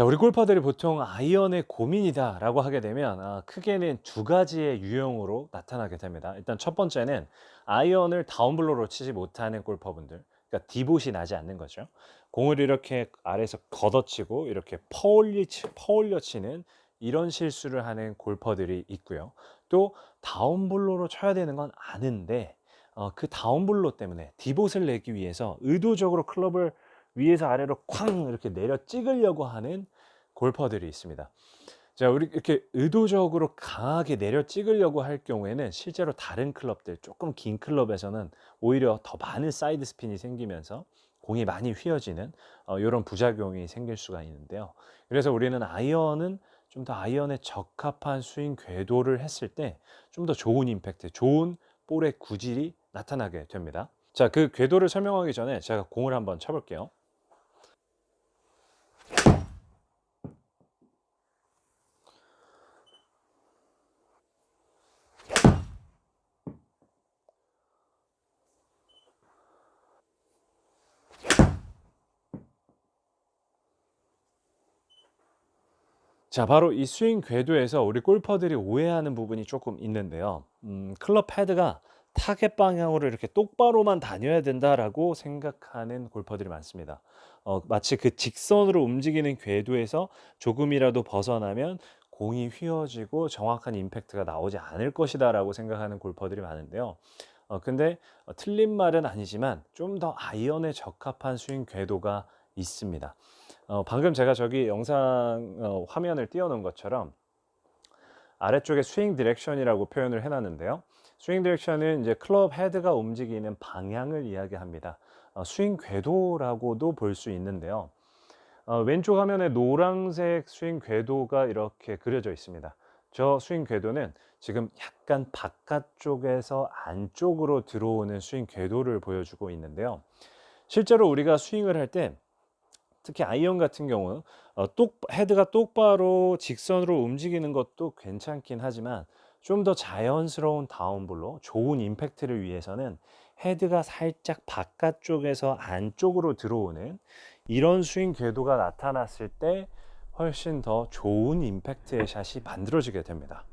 자, 우리 골퍼들이 보통 아이언의 고민이다 라고 하게 되면 아, 크게는 두 가지의 유형으로 나타나게 됩니다. 일단 첫 번째는 아이언을 다운블로로 치지 못하는 골퍼분들, 그러니까 디봇이 나지 않는 거죠. 공을 이렇게 아래에서 걷어치고 이렇게 퍼올리, 퍼올려 치는 이런 실수를 하는 골퍼들이 있고요. 또 다운블로로 쳐야 되는 건 아는데 어, 그 다운블로 때문에 디봇을 내기 위해서 의도적으로 클럽을 위에서 아래로 쾅 이렇게 내려 찍으려고 하는 골퍼들이 있습니다. 자, 우리 이렇게 의도적으로 강하게 내려 찍으려고 할 경우에는 실제로 다른 클럽들, 조금 긴 클럽에서는 오히려 더 많은 사이드 스핀이 생기면서 공이 많이 휘어지는 어, 이런 부작용이 생길 수가 있는데요. 그래서 우리는 아이언은 좀 더 아이언에 적합한 스윙 궤도를 했을 때 좀 더 좋은 임팩트, 좋은 볼의 구질이 나타나게 됩니다. 자, 그 궤도를 설명하기 전에 제가 공을 한번 쳐볼게요. 자, 바로 이 스윙 궤도에서 우리 골퍼들이 오해하는 부분이 조금 있는데요. 음, 클럽 헤드가 타겟 방향으로 이렇게 똑바로만 다녀야 된다라고 생각하는 골퍼들이 많습니다. 어, 마치 그 직선으로 움직이는 궤도에서 조금이라도 벗어나면 공이 휘어지고 정확한 임팩트가 나오지 않을 것이다라고 생각하는 골퍼들이 많은데요. 어, 근데 어, 틀린 말은 아니지만 좀 더 아이언에 적합한 스윙 궤도가 있습니다. 어, 방금 제가 저기 영상 어, 화면을 띄워놓은 것처럼 아래쪽에 스윙 디렉션이라고 표현을 해놨는데요. 스윙 디렉션은 이제 클럽 헤드가 움직이는 방향을 이야기합니다. 어, 스윙 궤도라고도 볼 수 있는데요. 어, 왼쪽 화면에 노란색 스윙 궤도가 이렇게 그려져 있습니다. 저 스윙 궤도는 지금 약간 바깥쪽에서 안쪽으로 들어오는 스윙 궤도를 보여주고 있는데요. 실제로 우리가 스윙을 할 때 특히 아이언 같은 경우 어, 똑 헤드가 똑바로 직선으로 움직이는 것도 괜찮긴 하지만 좀 더 자연스러운 다운블로 좋은 임팩트를 위해서는 헤드가 살짝 바깥쪽에서 안쪽으로 들어오는 이런 스윙 궤도가 나타났을 때 훨씬 더 좋은 임팩트의 샷이 만들어지게 됩니다.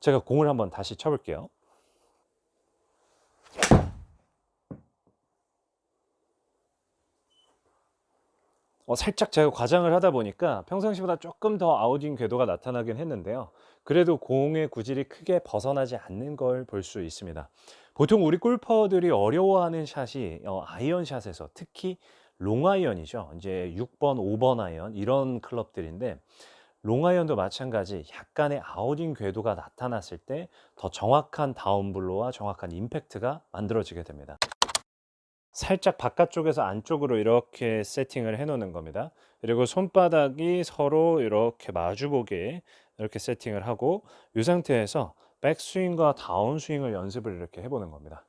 제가 공을 한번 다시 쳐볼게요. 어, 살짝 제가 과장을 하다 보니까 평상시보다 조금 더 아웃인 궤도가 나타나긴 했는데요. 그래도 공의 구질이 크게 벗어나지 않는 걸 볼 수 있습니다. 보통 우리 골퍼들이 어려워하는 샷이 어, 아이언샷에서 특히 롱아이언이죠. 이제 6번, 5번 아이언 이런 클럽들인데 롱아이언도 마찬가지 약간의 아웃인 궤도가 나타났을 때 더 정확한 다운블로와 정확한 임팩트가 만들어지게 됩니다. 살짝 바깥쪽에서 안쪽으로 이렇게 세팅을 해 놓는 겁니다. 그리고 손바닥이 서로 이렇게 마주보게 이렇게 세팅을 하고 이 상태에서 백스윙과 다운스윙을 연습을 이렇게 해보는 겁니다.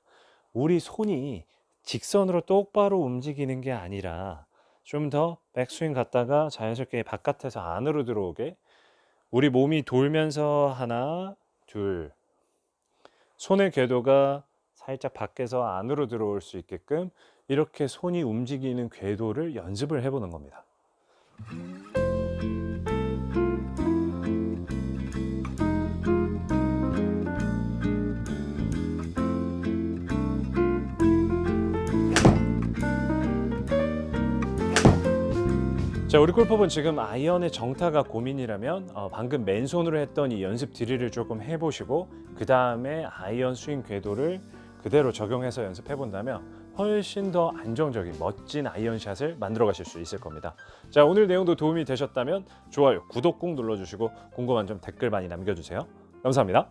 우리 손이 직선으로 똑바로 움직이는 게 아니라 좀 더 백스윙 갔다가 자연스럽게 바깥에서 안으로 들어오게 우리 몸이 돌면서 하나, 둘 손의 궤도가 살짝 밖에서 안으로 들어올 수 있게끔 이렇게 손이 움직이는 궤도를 연습을 해보는 겁니다. 자, 우리 골퍼분 지금 아이언의 정타가 고민이라면 어, 방금 맨손으로 했던 이 연습 드릴을 조금 해보시고 그 다음에 아이언 스윙 궤도를 그대로 적용해서 연습해 본다면 훨씬 더 안정적인 멋진 아이언샷을 만들어 가실 수 있을 겁니다. 자, 오늘 내용도 도움이 되셨다면 좋아요, 구독 꼭 눌러주시고 궁금한 점 댓글 많이 남겨주세요. 감사합니다.